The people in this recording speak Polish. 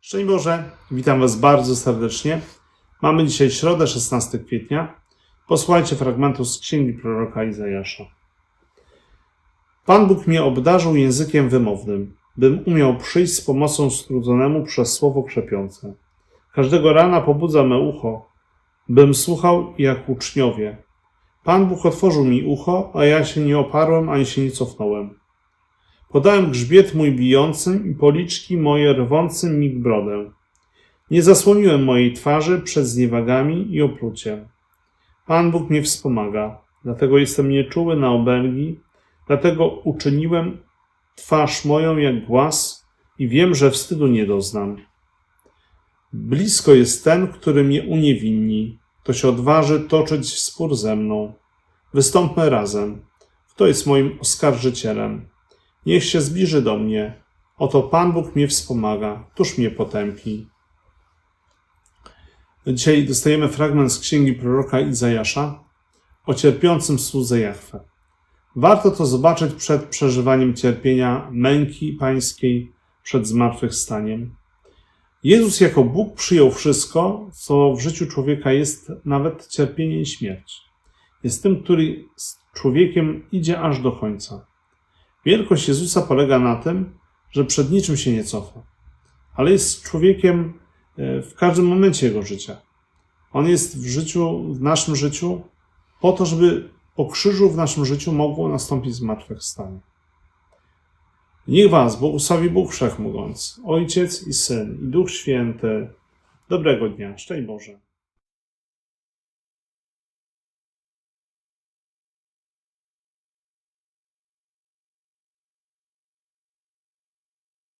Szczęść Boże, witam Was bardzo serdecznie. Mamy dzisiaj środę, 16 kwietnia. Posłuchajcie fragmentu z księgi proroka Izajasza. Pan Bóg mnie obdarzył językiem wymownym, bym umiał przyjść z pomocą strudzonemu przez słowo krzepiące. Każdego rana pobudza me ucho, bym słuchał jak uczniowie. Pan Bóg otworzył mi ucho, a ja się nie oparłem ani się nie cofnąłem. Podałem grzbiet mój bijącym i policzki moje rwącym mi brodę. Nie zasłoniłem mojej twarzy przed zniewagami i opluciem. Pan Bóg mnie wspomaga, dlatego jestem nieczuły na obelgi, dlatego uczyniłem twarz moją jak głaz i wiem, że wstydu nie doznam. Blisko jest ten, który mnie uniewinni, kto się odważy toczyć spór ze mną. Wystąpmy razem. Kto jest moim oskarżycielem? Niech się zbliży do mnie. Oto Pan Bóg mnie wspomaga, któż mnie potępi. Dzisiaj dostajemy fragment z księgi proroka Izajasza o cierpiącym słudze Jahwe. Warto to zobaczyć przed przeżywaniem cierpienia męki pańskiej, przed zmartwychwstaniem. Jezus jako Bóg przyjął wszystko, co w życiu człowieka jest, nawet cierpienie i śmierć. Jest tym, który z człowiekiem idzie aż do końca. Wielkość Jezusa polega na tym, że przed niczym się nie cofa, ale jest człowiekiem e, w każdym momencie jego życia. On jest w życiu, w naszym życiu, po to, żeby po krzyżu w naszym życiu mogło nastąpić zmartwychwstanie. Niech Was błogosławi Bóg Wszechmogący, Ojciec i Syn i Duch Święty. Dobrego dnia, szczęść Boże.